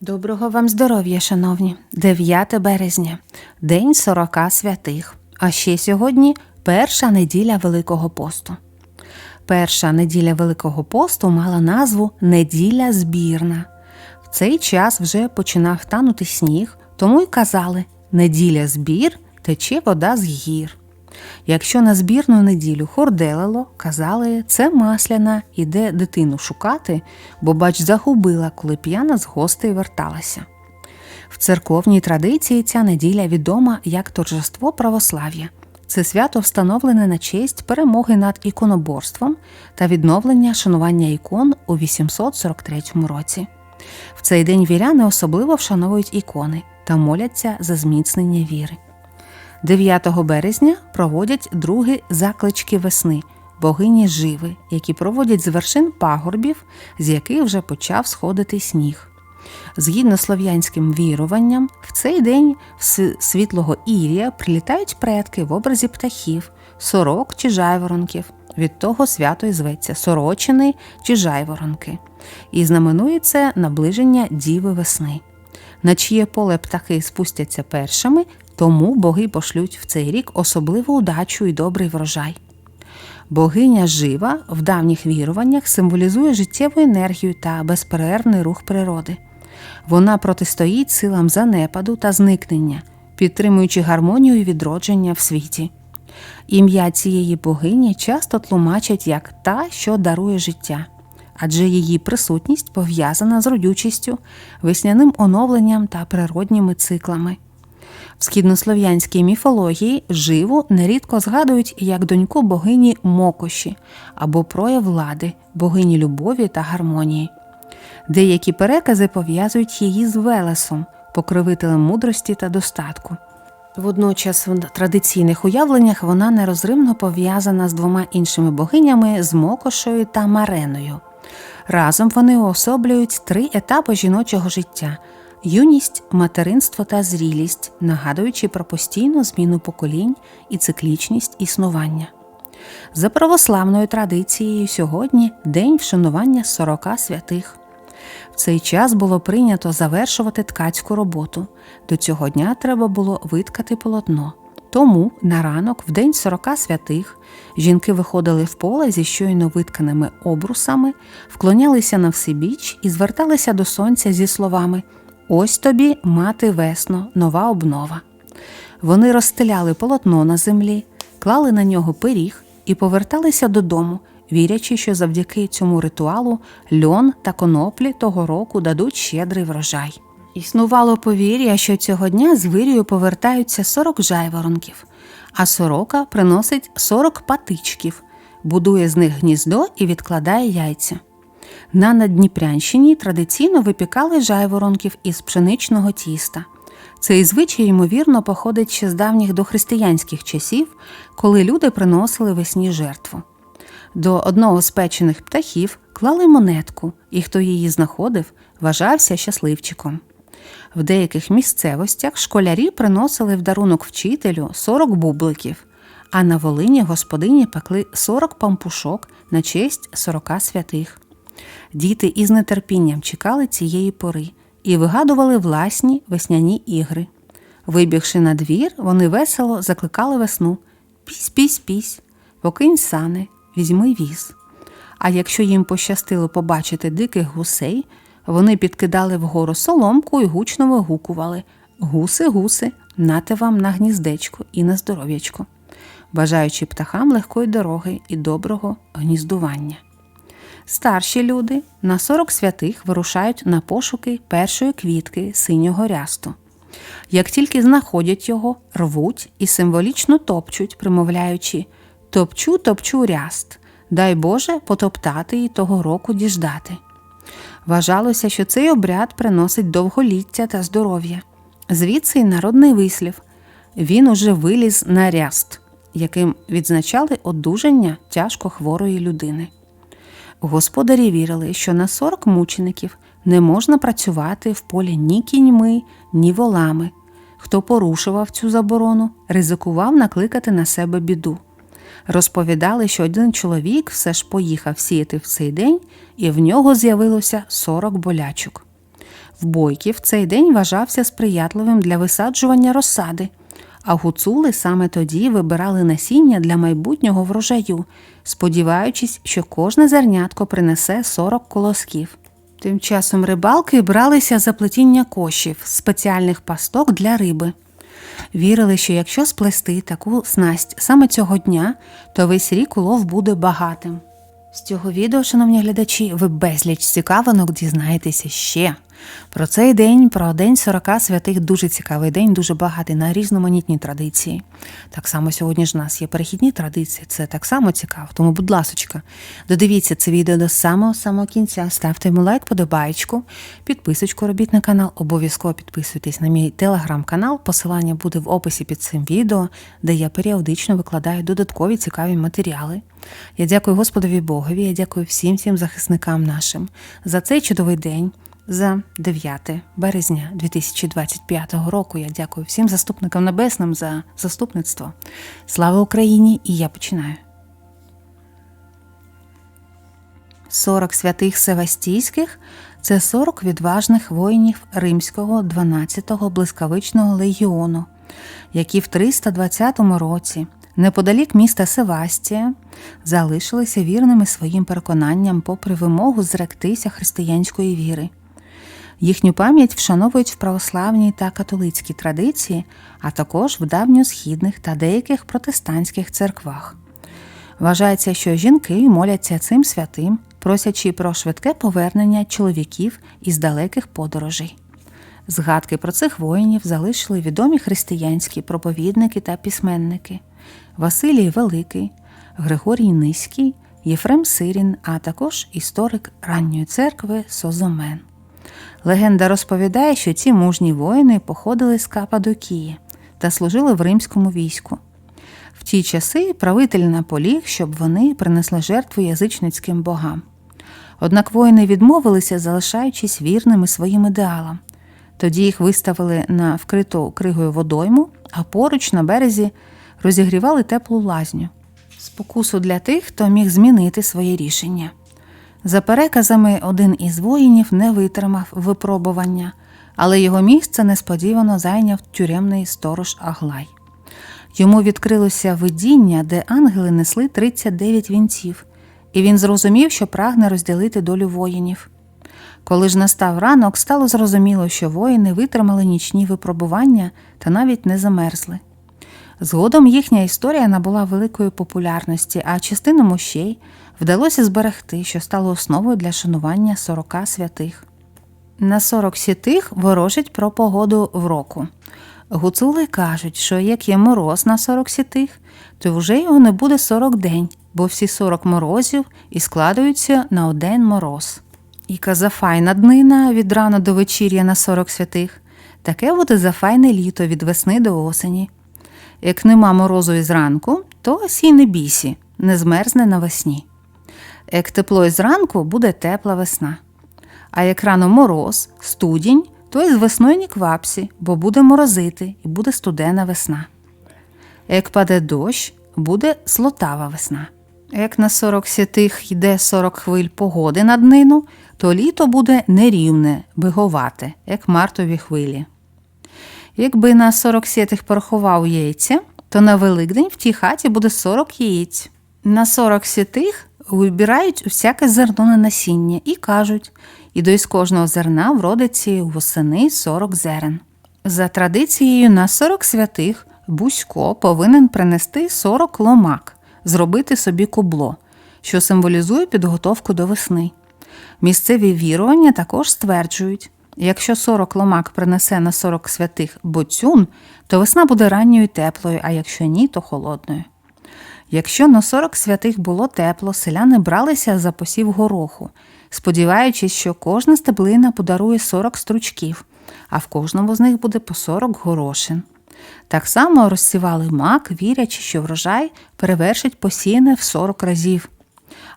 Доброго вам здоров'я, шановні! 9 березня, День сорока святих. А ще сьогодні перша неділя Великого посту. Перша неділя Великого посту мала назву Неділя збірна. В цей час вже починав танути сніг, тому й казали Неділя збір тече вода з гір. Якщо на збірну неділю хорделило, казали, це масляна, іде дитину шукати, бо бач загубила, коли п'яна з гостей верталася. В церковній традиції ця неділя відома як торжество православ'я. Це свято встановлене на честь перемоги над іконоборством та відновлення шанування ікон у 843 році. В цей день віряни особливо вшановують ікони та моляться за зміцнення віри. 9 березня проводять другі заклички весни, богині живи, які проводять з вершин пагорбів, з яких вже почав сходити сніг. Згідно слов'янським віруванням, в цей день з світлого Ірія прилітають предки в образі птахів, сорок чи жайворонків. Від того свято й зветься сорочини чи жайворонки, і знаменує це наближення діви весни. На чиє поле птахи спустяться першими, тому боги пошлють в цей рік особливу удачу і добрий врожай. Богиня жива в давніх віруваннях символізує життєву енергію та безперервний рух природи. Вона протистоїть силам занепаду та зникнення, підтримуючи гармонію і відродження в світі. Ім'я цієї богині часто тлумачать як та, що дарує життя, адже її присутність пов'язана з родючістю, весняним оновленням та природніми циклами. В східнослов'янській міфології живу нерідко згадують як доньку богині Мокоші або прояв влади, богині любові та гармонії. Деякі перекази пов'язують її з Велесом, покровителем мудрості та достатку. Водночас в традиційних уявленнях вона нерозривно пов'язана з двома іншими богинями з Мокошою та Мареною. Разом вони уособлюють три етапи жіночого життя юність, материнство та зрілість, нагадуючи про постійну зміну поколінь і циклічність існування. За православною традицією сьогодні день вшанування 40 святих. В цей час було прийнято завершувати ткацьку роботу. До цього дня треба було виткати полотно. Тому на ранок, в день 40 святих, жінки виходили в поле зі щойно витканими обрусами, вклонялися на всебіч і зверталися до сонця зі словами Ось тобі, мати весно, нова обнова. Вони розстеляли полотно на землі, клали на нього пиріг і поверталися додому, вірячи, що завдяки цьому ритуалу льон та коноплі того року дадуть щедрий врожай. Існувало повір'я, що цього дня з вирію повертаються 40 жайворонків, а сорока приносить 40 патичків, будує з них гніздо і відкладає яйця. На Надніпрянщині традиційно випікали жайворонків із пшеничного тіста. Цей звичай, ймовірно, походить ще з давніх дохристиянських часів, коли люди приносили весні жертву. До одного з печених птахів клали монетку, і хто її знаходив, вважався щасливчиком. В деяких місцевостях школярі приносили в дарунок вчителю 40 бубликів, а на Волині господині пекли 40 пампушок на честь 40 святих. Діти із нетерпінням чекали цієї пори і вигадували власні весняні ігри. Вибігши на двір, вони весело закликали весну Пісь, пісь, пісь, покинь сани, візьми віз. А якщо їм пощастило побачити диких гусей, вони підкидали вгору соломку і гучно вигукували Гуси, гуси, нате вам на гніздечко і на здоров'ячко, бажаючи птахам легкої дороги і доброго гніздування. Старші люди на 40 святих вирушають на пошуки першої квітки синього рясту. Як тільки знаходять його, рвуть і символічно топчуть, примовляючи Топчу, топчу ряст, дай Боже потоптати і того року діждати. Вважалося, що цей обряд приносить довголіття та здоров'я. Звідси й народний вислів він уже виліз на ряст, яким відзначали одужання тяжко хворої людини. Господарі вірили, що на 40 мучеників не можна працювати в полі ні кіньми, ні волами. Хто порушував цю заборону, ризикував накликати на себе біду. Розповідали, що один чоловік все ж поїхав сіяти в цей день, і в нього з'явилося 40 болячок. В бойків цей день вважався сприятливим для висаджування розсади, а гуцули саме тоді вибирали насіння для майбутнього врожаю, сподіваючись, що кожне зернятко принесе 40 колосків. Тим часом рибалки бралися за плетіння кошів, спеціальних пасток для риби. Вірили, що якщо сплести таку снасть саме цього дня, то весь рік улов буде багатим. З цього відео, шановні глядачі, ви безліч цікавинок дізнаєтеся ще. Про цей день, про День 40 святих, дуже цікавий день, дуже багатий на різноманітні традиції. Так само сьогодні ж у нас є перехідні традиції, це так само цікаво. Тому, будь ласочка, додивіться це відео до самого самого кінця. Ставте йому лайк, подобаєчку, підписочку робіть на канал. Обов'язково підписуйтесь на мій телеграм-канал. Посилання буде в описі під цим відео, де я періодично викладаю додаткові цікаві матеріали. Я дякую Господові Богові, я дякую всім всім захисникам нашим за цей чудовий день. За 9 березня 2025 року я дякую всім заступникам небесним за заступництво. Слава Україні! І я починаю. 40 святих Севастійських це 40 відважних воїнів римського 12-го блискавичного легіону, які в 320 році, неподалік міста Севастія, залишилися вірними своїм переконанням попри вимогу зректися християнської віри. Їхню пам'ять вшановують в православній та католицькій традиції, а також в давньосхідних та деяких протестантських церквах. Вважається, що жінки моляться цим святим, просячи про швидке повернення чоловіків із далеких подорожей. Згадки про цих воїнів залишили відомі християнські проповідники та письменники Василій Великий, Григорій Низький, Єфрем Сирін, а також історик ранньої церкви Созомен. Легенда розповідає, що ці мужні воїни походили з Кападокії та служили в римському війську. В ті часи правитель наполіг, щоб вони принесли жертву язичницьким богам. Однак воїни відмовилися, залишаючись вірними своїм ідеалам. Тоді їх виставили на вкриту кригою водойму, а поруч на березі розігрівали теплу лазню спокусу для тих, хто міг змінити своє рішення. За переказами, один із воїнів не витримав випробування, але його місце несподівано зайняв тюремний сторож Аглай. Йому відкрилося видіння, де ангели несли 39 вінців, і він зрозумів, що прагне розділити долю воїнів. Коли ж настав ранок, стало зрозуміло, що воїни витримали нічні випробування та навіть не замерзли. Згодом їхня історія набула великої популярності, а частину мощей вдалося зберегти, що стало основою для шанування 40 святих. На 40 святих ворожить про погоду в року. Гуцули кажуть, що як є мороз на 40 святих, то вже його не буде 40 день, бо всі 40 морозів і складаються на один мороз. І казафайна днина від рана до вечір'я на 40 святих, таке буде зафайне літо від весни до осені. Як нема морозу із ранку, то сій не бійсі, не змерзне навесні. Як тепло із ранку, буде тепла весна. А як рано мороз, студінь, то із весною ні квапсі, бо буде морозити і буде студена весна. Як паде дощ, буде слотава весна. Як на 40 святих йде 40 хвиль погоди на днину, то літо буде нерівне, биговате, як мартові хвилі. Якби на 40 сітих порахував яйця, то на Великдень в тій хаті буде 40 яєць. На 40 сітих вибирають усяке зерно на насіння і кажуть, і до із кожного зерна вродиться восени 40 зерен. За традицією, на 40 святих Бусько повинен принести 40 ломак, зробити собі кубло, що символізує підготовку до весни. Місцеві вірування також стверджують, Якщо 40 ломак принесе на 40 святих боцюн, то весна буде ранньою і теплою, а якщо ні, то холодною. Якщо на 40 святих було тепло, селяни бралися за посів гороху, сподіваючись, що кожна стеблина подарує 40 стручків, а в кожному з них буде по 40 горошин. Так само розсівали мак, вірячи, що врожай перевершить посіяне в 40 разів.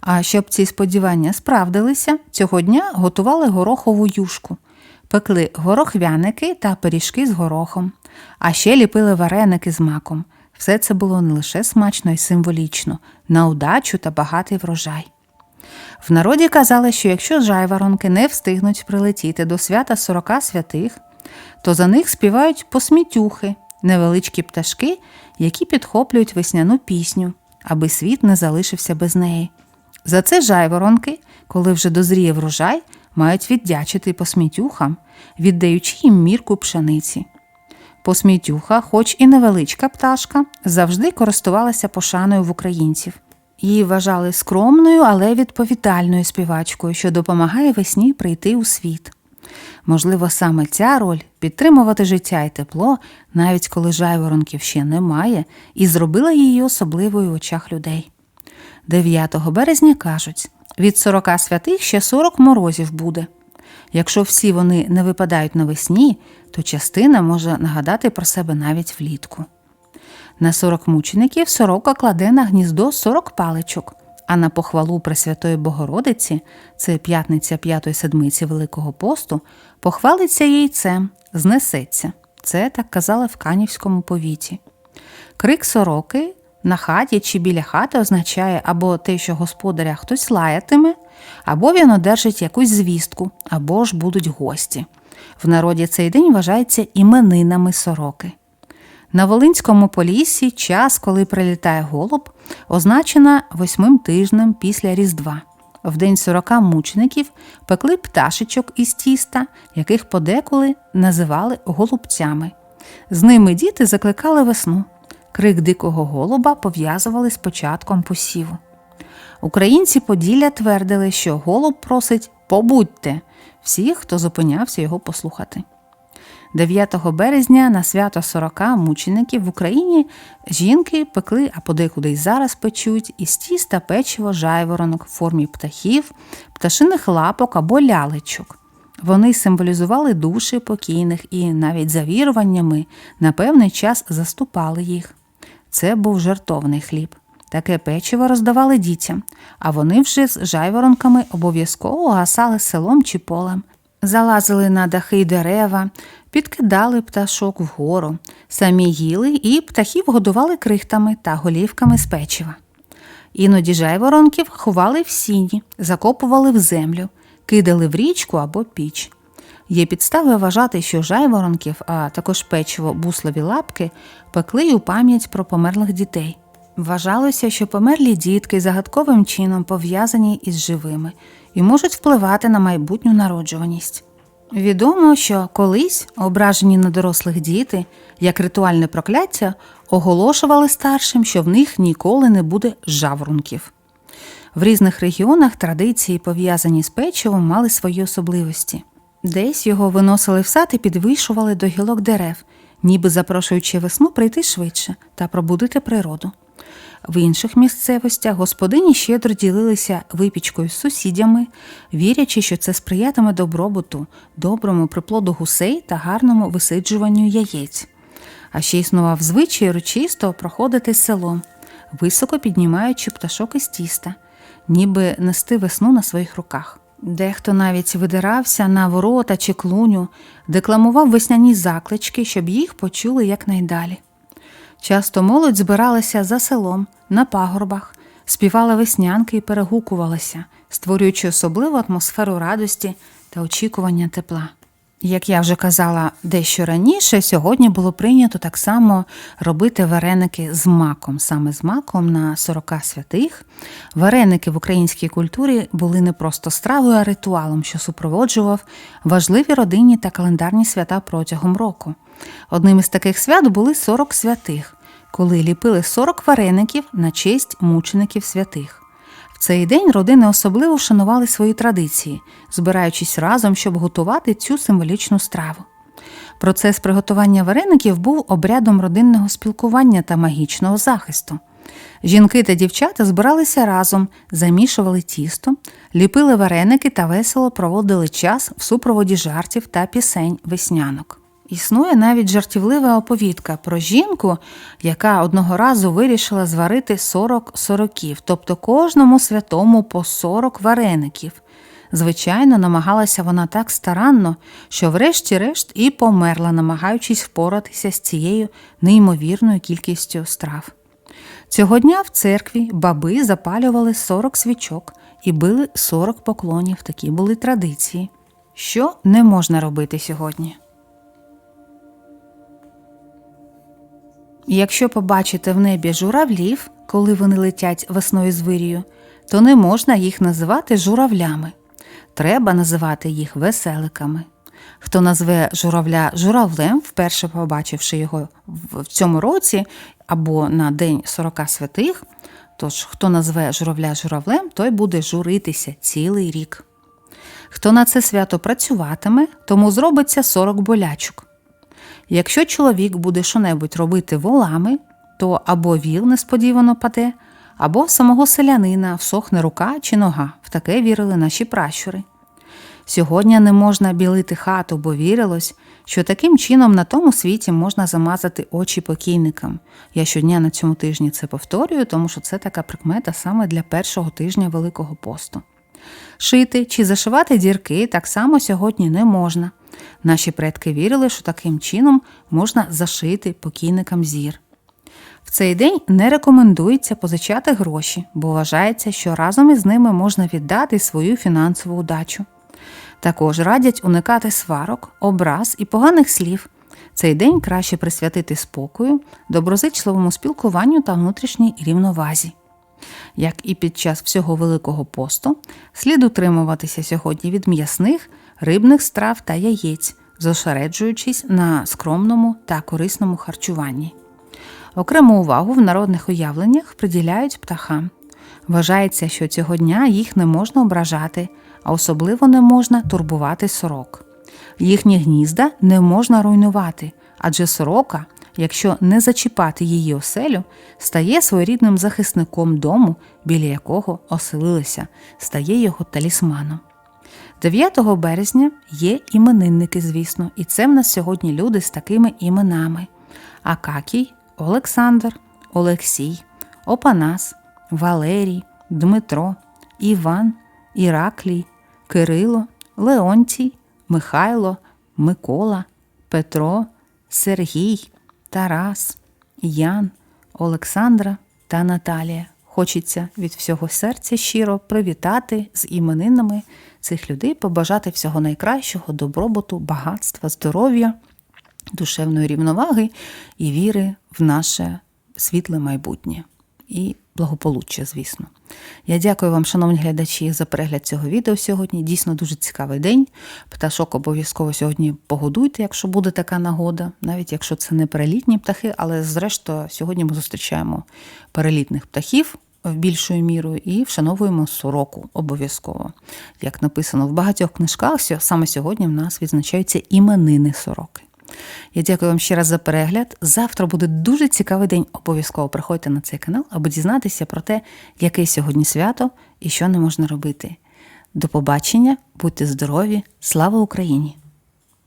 А щоб ці сподівання справдилися, цього дня готували горохову юшку пекли горохвяники та пиріжки з горохом, а ще ліпили вареники з маком. Все це було не лише смачно і символічно, на удачу та багатий врожай. В народі казали, що якщо жайворонки не встигнуть прилетіти до свята сорока святих, то за них співають посмітюхи, невеличкі пташки, які підхоплюють весняну пісню, аби світ не залишився без неї. За це жайворонки, коли вже дозріє врожай, мають віддячити посмітюхам, віддаючи їм мірку пшениці. Посмітюха, хоч і невеличка пташка, завжди користувалася пошаною в українців. Її вважали скромною, але відповідальною співачкою, що допомагає весні прийти у світ. Можливо, саме ця роль підтримувати життя і тепло, навіть коли жайворонків ще немає, і зробила її особливою в очах людей. 9 березня кажуть від 40 святих ще 40 морозів буде. Якщо всі вони не випадають навесні, то частина може нагадати про себе навіть влітку. На 40 мучеників сорока кладе на гніздо 40 паличок, а на похвалу Пресвятої Богородиці, це п'ятниця п'ятої седмиці Великого посту, похвалиться яйцем, знесеться. Це так казали в Канівському повіті. Крик сороки на хаті чи біля хати означає або те, що господаря хтось лаятиме, або він одержить якусь звістку, або ж будуть гості. В народі цей день вважається іменинами сороки. На Волинському поліссі час, коли прилітає голуб, означена восьмим тижнем після Різдва. В день сорока мучеників пекли пташечок із тіста, яких подеколи називали голубцями. З ними діти закликали весну. Крик дикого голуба пов'язували з початком посіву. Українці Поділля твердили, що голуб просить побудьте всіх, хто зупинявся його послухати. 9 березня на свято сорока мучеників в Україні жінки пекли, а подекуди й зараз печуть із тіста печиво жайворонок в формі птахів, пташиних лапок або лялечок. Вони символізували душі покійних і навіть за віруваннями на певний час заступали їх. Це був жартовний хліб. Таке печиво роздавали дітям, а вони вже з жайворонками обов'язково гасали селом чи полем, залазили на дахи й дерева, підкидали пташок вгору, самі їли і птахів годували крихтами та голівками з печива. Іноді жайворонків ховали в сіні, закопували в землю, кидали в річку або піч. Є підстави вважати, що жайворонків, а також печиво буслові лапки, пекли у пам'ять про померлих дітей. Вважалося, що померлі дітки загадковим чином пов'язані із живими і можуть впливати на майбутню народжуваність. Відомо, що колись ображені на дорослих діти, як ритуальне прокляття, оголошували старшим, що в них ніколи не буде жаворонків. В різних регіонах традиції, пов'язані з печивом, мали свої особливості. Десь його виносили в сад і підвищували до гілок дерев, ніби запрошуючи весну прийти швидше та пробудити природу. В інших місцевостях господині щедро ділилися випічкою з сусідями, вірячи, що це сприятиме добробуту, доброму приплоду гусей та гарному висиджуванню яєць. А ще існував звичай урочисто проходити селом, високо піднімаючи пташок із тіста, ніби нести весну на своїх руках. Дехто навіть видирався на ворота чи клуню, декламував весняні заклички, щоб їх почули якнайдалі. Часто молодь збиралася за селом, на пагорбах, співала веснянки і перегукувалася, створюючи особливу атмосферу радості та очікування тепла. Як я вже казала дещо раніше, сьогодні було прийнято так само робити вареники з маком, саме з маком на 40 святих. Вареники в українській культурі були не просто стравою, а ритуалом, що супроводжував важливі родинні та календарні свята протягом року. Одним із таких свят були 40 святих, коли ліпили 40 вареників на честь мучеників святих. Цей день родини особливо шанували свої традиції, збираючись разом, щоб готувати цю символічну страву. Процес приготування вареників був обрядом родинного спілкування та магічного захисту. Жінки та дівчата збиралися разом, замішували тісто, ліпили вареники та весело проводили час в супроводі жартів та пісень веснянок. Існує навіть жартівлива оповідка про жінку, яка одного разу вирішила зварити 40 сороків, тобто кожному святому по 40 вареників. Звичайно, намагалася вона так старанно, що, врешті-решт, і померла, намагаючись впоратися з цією неймовірною кількістю страв. Цього дня в церкві баби запалювали 40 свічок і били 40 поклонів. Такі були традиції. Що не можна робити сьогодні? Якщо побачите в небі журавлів, коли вони летять весною з вирію, то не можна їх називати журавлями. Треба називати їх веселиками. Хто назве журавля журавлем, вперше побачивши його в цьому році або на День 40 святих, тож хто назве журавля журавлем, той буде журитися цілий рік. Хто на це свято працюватиме, тому зробиться 40 болячок. Якщо чоловік буде що-небудь робити волами, то або віл несподівано паде, або в самого селянина всохне рука чи нога. В таке вірили наші пращури. Сьогодні не можна білити хату, бо вірилось, що таким чином на тому світі можна замазати очі покійникам. Я щодня на цьому тижні це повторюю, тому що це така прикмета саме для першого тижня Великого посту. Шити чи зашивати дірки так само сьогодні не можна. Наші предки вірили, що таким чином можна зашити покійникам зір. В цей день не рекомендується позичати гроші, бо вважається, що разом із ними можна віддати свою фінансову удачу. Також радять уникати сварок, образ і поганих слів. Цей день краще присвятити спокою, доброзичливому спілкуванню та внутрішній рівновазі. Як і під час всього Великого посту, слід утримуватися сьогодні від м'ясних, рибних страв та яєць, зосереджуючись на скромному та корисному харчуванні. Окрему увагу в народних уявленнях приділяють птахам. Вважається, що цього дня їх не можна ображати, а особливо не можна турбувати сорок. Їхні гнізда не можна руйнувати, адже сорока, якщо не зачіпати її оселю, стає своєрідним захисником дому, біля якого оселилися, стає його талісманом. 9 березня є іменинники, звісно, і це в нас сьогодні люди з такими іменами: Акакій, Олександр, Олексій, Опанас, Валерій, Дмитро, Іван, Іраклій, Кирило, Леонтій, Михайло, Микола, Петро, Сергій, Тарас, Ян, Олександра та Наталія. Хочеться від всього серця щиро привітати з іменинами цих людей, побажати всього найкращого, добробуту, багатства, здоров'я, душевної рівноваги і віри в наше світле майбутнє і благополуччя, звісно. Я дякую вам, шановні глядачі, за перегляд цього відео сьогодні. Дійсно дуже цікавий день. Пташок обов'язково сьогодні погодуйте, якщо буде така нагода, навіть якщо це не перелітні птахи, але зрештою сьогодні ми зустрічаємо перелітних птахів. В більшою мірою і вшановуємо сороку обов'язково. Як написано в багатьох книжках, саме сьогодні в нас відзначаються іменини сороки. Я дякую вам ще раз за перегляд. Завтра буде дуже цікавий день. Обов'язково приходьте на цей канал, аби дізнатися про те, яке сьогодні свято і що не можна робити. До побачення, будьте здорові! Слава Україні!